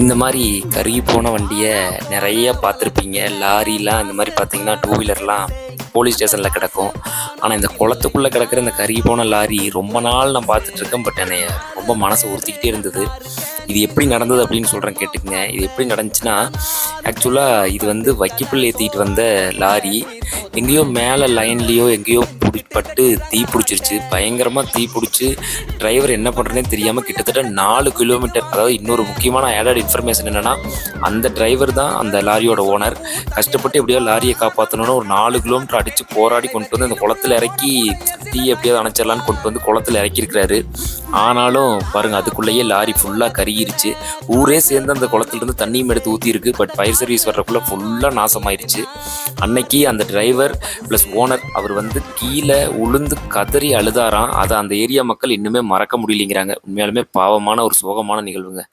இந்த மாதிரி கருகி போன வண்டியை நிறைய பார்த்துருப்பீங்க. லாரிலாம் இந்த மாதிரி பார்த்தீங்கன்னா டூ வீலர்லாம் போலீஸ் ஸ்டேஷனில் கிடக்கும். ஆனால் இந்த குளத்துக்குள்ளே கிடக்கிற இந்த கருகி போன லாரி ரொம்ப நாள் நான் பார்த்துட்ருக்கேன் பட் என்னை ரொம்ப மனசை உறுத்திக்கிட்டே இருந்தது. இது எப்படி நடந்தது அப்படின்னு சொல்கிறேன் கேட்டுக்கங்க. இது எப்படி நடந்துச்சுன்னா ஆக்சுவலாக இது வந்து வைக்கப்புல் ஏற்றிட்டு வந்த லாரி எங்கேயோ மேலே லைன்லேயோ எங்கேயோ பிடிப்பட்டு தீ பிடிச்சிருச்சு. பயங்கரமாக தீ பிடிச்சி டிரைவர் என்ன பண்ணுறதுனே தெரியாமல் கிட்டத்தட்ட நாலு கிலோமீட்டர் அதாவது இன்னொரு முக்கியமான ஆடட் இன்ஃபர்மேஷன் என்னென்னா அந்த டிரைவர் தான் அந்த லாரியோட ஓனர் கஷ்டப்பட்டு எப்படியோ லாரியை காப்பாற்றணும்னு ஒரு நாலு கிலோமீட்டர் அடித்து போராடி கொண்டு வந்து அந்த குளத்துல இறக்கி தீ எப்படியாவது அணைச்சிடலான்னு கொண்டு வந்து குளத்துல இறக்கியிருக்கிறாரு. ஆனாலும் பாருங்க அதுக்குள்ளேயே லாரி ஃபுல்லாக கருகிருச்சு. ஊரே சேர்ந்து அந்த குளத்துலேருந்து தண்ணியும் எடுத்து ஊற்றிருக்கு பட் ஃபயர் சர்வீஸ் வர்றக்குள்ளே ஃபுல்லாக நாசமாயிருச்சு. அன்னைக்கு அந்த டிரைவர் ப்ளஸ் ஓனர் அவர் வந்து கீழே உளுந்து கதறி அழுதாராம். அதை அந்த ஏரியா மக்கள் இன்னுமே மறக்க முடியலைங்கிறாங்க. உண்மையாலுமே பாவமான ஒரு சோகமான நிகழ்வுங்க.